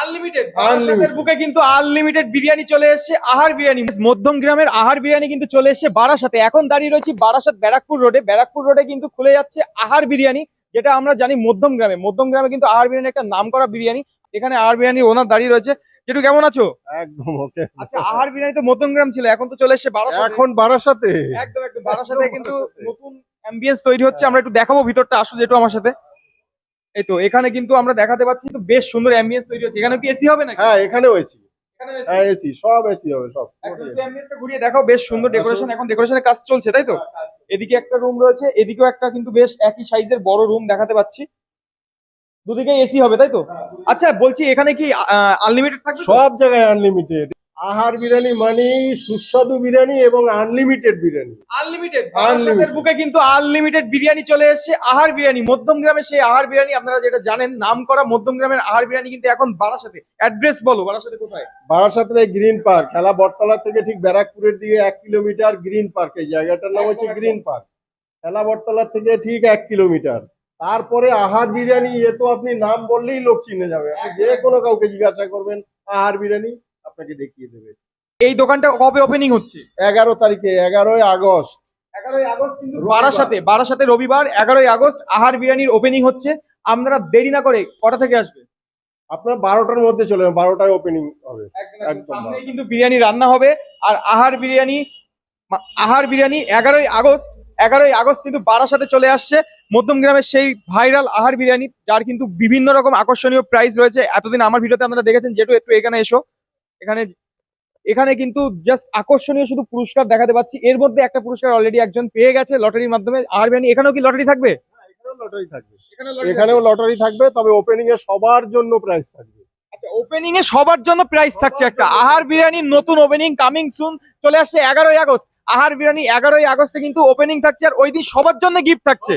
Unlimited. বুকে কিন্তু unlimited biryani চলে এসেছে আহার বিরিয়ানি। মধ্যম গ্রামের আহার বিরিয়ানি কিন্তু চলে এসেছে বারাসাতে। এখন দাঁড়িয়ে রয়েছি বারাসাত ব্যারাকপুর রোডে। ব্যারাকপুর রোডে কিন্তু খুলে যাচ্ছে আহার বিরিয়ানি যেটা আমরা জানি মধ্যম গ্রামে। মধ্যম গ্রামে কিন্তু আহার বিরিয়ানি একটা নাম করা বিরিয়ানি। এখানে আহার বিরিয়ানি ওনার দাঁড়িয়ে রয়েছে। যেটু কেমন আছো? একদম ওকে। আচ্ছা আহার বিরিয়ানি তো মধ্যম গ্রাম ছিল এখন তো চলে এসেছে বারাসাত। এখন বারাসাতে। একদম একদম। বারাসাতে কিন্তু নতুন অ্যাম্বিয়েন্স তৈরি হচ্ছে। আমরা একটু দেখাবো ভিতরটা। আসো যেটু আমার সাথে। এই তো এখানে কিন্তু আমরা দেখাতে পাচ্ছি তো বেশ সুন্দর অ্যাম্বিয়েন্স তৈরি হচ্ছে। এখানে কি এসি হবে নাকি? হ্যাঁ এখানেও এসি এখানে হ্যাঁ এসি সব এসি হবে সব। ঘুরিয়ে দেখাও বেশ সুন্দর ডেকোরেশন এখন ডেকোরেশনের কাজ চলছে তাই তো? এদিকে একটা রুম রয়েছে এদিকেও একটা কিন্তু বেশ একই সাইজের বড় রুম দেখাতে পাচ্ছি। দুদিকে এসি হবে তাই তো? আচ্ছা বলছি এখানে কি আনলিমিটেড থাকবে সব জায়গায় আনলিমিটেড আহার বিরিয়ানি মানে সুস্বাদু বিরিয়ানি এবং আনলিমিটেড বিরিয়ানি। Unlimited Unlimited. বুকে কিন্তু আনলিমিটেড বিরিয়ানি চলে এসেছে। আহার বিরিয়ানি মধ্যম গ্রামে সেই আহার বিরিয়ানি আপনারা যেটা জানেন নাম করা মধ্যম গ্রামের আহার বিরিয়ানি কিন্তু এখন বারাসাতে অ্যাড্রেস বলো বারাসাতে কোথায়? বারাসাতের গ্রিন পার্ক খেলা বটতলা থেকে ঠিক ব্যারাকপুরের দিকে এক কিলোমিটার গ্রিন পার্ক এই জায়গাটার নাম হচ্ছে গ্রিন পার্ক খেলা বটতলা থেকে ঠিক এক কিলোমিটার। তারপরে আহার বিরিয়ানি এ তো আপনি নাম বললেই লোক চিনে যাবে। আপনি যে কোনো কাউকে জিজ্ঞাসা করবেন আহার বিরিয়ানি আপনাকে দেখিয়ে দেবে। এই দোকানটা কবে ওপেনিং হচ্ছে? এগারো তারিখে এগারোই আগস্ট। এগারোই আগস্ট কিন্তু রবিবার। বারাসাতে বারাসাতে রবিবার এগারোই আগস্ট আহার বিরিয়ানির ওপেনিং হচ্ছে। আপনারা দেরি না করে কটা থেকে আসবে? আপনার বারোটার মধ্যে চলে যাবেন বারোটায় ওপেনিং হবে। একদম কিন্তু বিরিয়ানি রান্না হবে আর আহার বিরিয়ানি আহার বিরিয়ানি এগারোই আগস্ট এগারোই আগস্ট কিন্তু বারাসাতে চলে আসছে। মধ্যম গ্রামের সেই ভাইরাল আহার বিরিয়ানি যার কিন্তু বিভিন্ন রকম আকর্ষণীয় প্রাইস রয়েছে। এতদিন আমার ভিডিওতে আপনারা দেখেছেন যেটু একটু এখানে এসো। এখানে এখানে কিন্তু জাস্ট আকর্ষণীয় শুধু পুরস্কার দেখাতে পাচ্ছি। এর মধ্যে একটা পুরস্কার অলরেডি একজন পেয়ে গেছে লটারির মাধ্যমে। আহার বিরিয়ানি এখানেও কি লটারি থাকবে? এখানেও লটারি থাকবে। এখানেও লটারি থাকবে। তবে ওপেনিং এ সবার জন্য প্রাইস থাকবে। আচ্ছা ওপেনিং এ সবার জন্য প্রাইস থাকছে একটা। আহার বিরিয়ানির নতুন ওপেনিং কামিং সুন চলে আসছে এগারোই আগস্ট। আহার বিরিয়ানি এগারোই আগস্টে কিন্তু ওপেনিং থাকছে আর ওই দিন সবার জন্য গিফট থাকছে।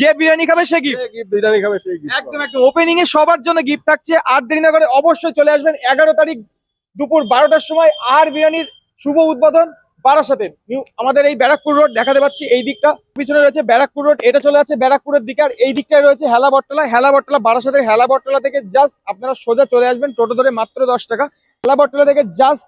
যে বিরিয়ানি খাবে সে গিফট বিরিয়ানি খাবে gift একদম একদম। ওপেনিং এ সবার জন্য গিফট থাকছে। আর দেরি না করে অবশ্যই চলে আসবেন এগারো তারিখ দুপুর বারোটার সময় আহার বিরিয়ানির শুভ উদ্বোধন বারাসাতে। নিউ আমাদের এই ব্যারাকপুর রোড দেখাতে পাচ্ছি, এই দিকটা। পিছনে রয়েছে ব্যারাকপুর রোড, এটা চলে যাচ্ছে ব্যারাকপুরের দিকে, আর এই দিকটায় রয়েছে হেলা বটতলা। হেলা বটতলা বারাসাতের হেলা বটতলা থেকে জাস্ট আপনারা সোজা চলে আসবেন, টোটো ধরে মাত্র দশ টাকা। হেলা বটতলা থেকে জাস্ট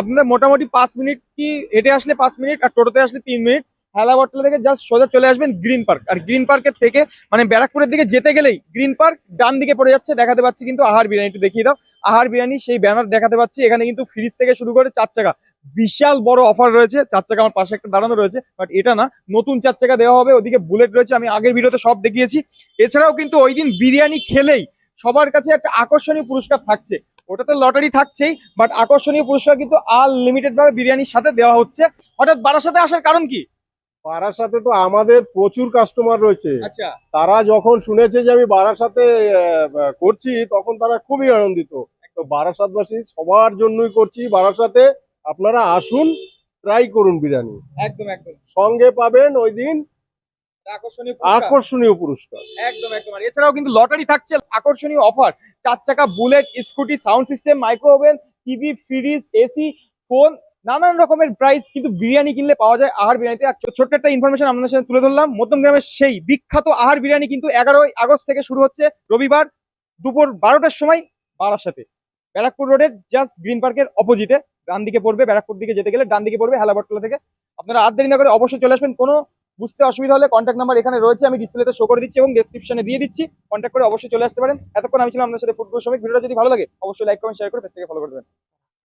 আপনাদের মোটামুটি পাঁচ মিনিট কি হেঁটে আসলে পাঁচ মিনিট, আর টোটোতে আসলে তিন মিনিট। হেলা বটতলা থেকে জাস্ট সোজা চলে আসবেন গ্রিন পার্ক আর গ্রিন পার্কের থেকে মানে ব্যারাকপুরের দিকে যেতে গেলেই গ্রিন পার্ক ডান দিকে পড়ে যাচ্ছে, দেখাতে পাচ্ছি কিন্তু আহার বিরিয়ানি, একটু দেখিয়ে দাও। আহার বিরিয়ানি, সেই ব্যানার দেখাতে পাচ্ছি। এখানে কিন্তু ফ্রিজ থেকে শুরু করে চার চাকা। বিশাল বড় অফার রয়েছে। চার চাকা আমার পাশে একটা দাঁড়ানো রয়েছে বাট এটা না, নতুন চার চাকা দেওয়া হবে। ওদিকে বুলেট রয়েছে, আমি আগের ভিডিওতে সব দেখিয়েছি। এছাড়াও কিন্তু ওই দিন বিরিয়ানি খেলেই সবার কাছে একটা আকর্ষণীয় পুরস্কার থাকছে। ওটাতে লটারি থাকছেই বাট আকর্ষণীয় পুরস্কার কিন্তু আনলিমিটেড ভাবে বিরিয়ানির সাথে দেওয়া হচ্ছে। হঠাৎ বারাসাতে আসার কারণ কি? বারাসাতে তো আমাদের প্রচুর কাস্টমার রয়েছে। আচ্ছা। তারা যখন শুনেছে যে আমি বারাসাতে করছি তখন তারা খুবই আনন্দিত। তো বারাসাতবাসী সবার জন্যই করছি। বারাসাতে আপনারা আসুন ট্রাই করুন বিরিয়ানি। একদম একদম। সঙ্গে পাবেন ওই দিন আকর্ষণীয় পুরস্কার। আকর্ষণীয় পুরস্কার। একদম একদম। আর এছাড়াও কিন্তু লটারি থাকছে আকর্ষণীয় অফার চার চাকা bullet scooty sound system micro oven TV fridge AC phone নানান রকমের প্রাইস কিন্তু বিরিয়ানি কিনলে পাওয়া যায় আহার বিরিয়ানিতে। ছোট্ট একটা ইনফরমেশন আপনাদের সাথে তুলে ধরলাম। মধ্যম গ্রামের সেই বিখ্যাত আহার বিরিয়ানি কিন্তু এগারোই আগস্ট থেকে শুরু হচ্ছে রবিবার দুপুর বারোটার সময় বারাসাতে ব্যারাকপুর রোডের জাস্ট গ্রিন পার্কের অপোজিটে ডান দিকে পড়বে, ব্যারাকপুর দিকে যেতে গেলে ডান দিকে পড়বে হেলাবটতলা থেকে। আপনারা আর দেরি না করে অবশ্যই চলে আসবেন। কোনো বুঝতে অসুবিধা হলে কন্ট্যাক্ট নাম্বার এখানে রয়েছে, আমি ডিসপ্লেতে শো করে দিচ্ছি এবং ডেসক্রিপশনে দিয়ে দিচ্ছি। কন্ট্যাক্ট করে অবশ্যই চলে আসতে পারেন। এতক্ষণ আমি ছিলাম আপনার সাথে ফুটবল সবাই ভিডিওটা যদি ভালো লাগে, অবশ্যই লাইক কমেন্ট শেয়ার করে পেজটাকে ফলো করবেন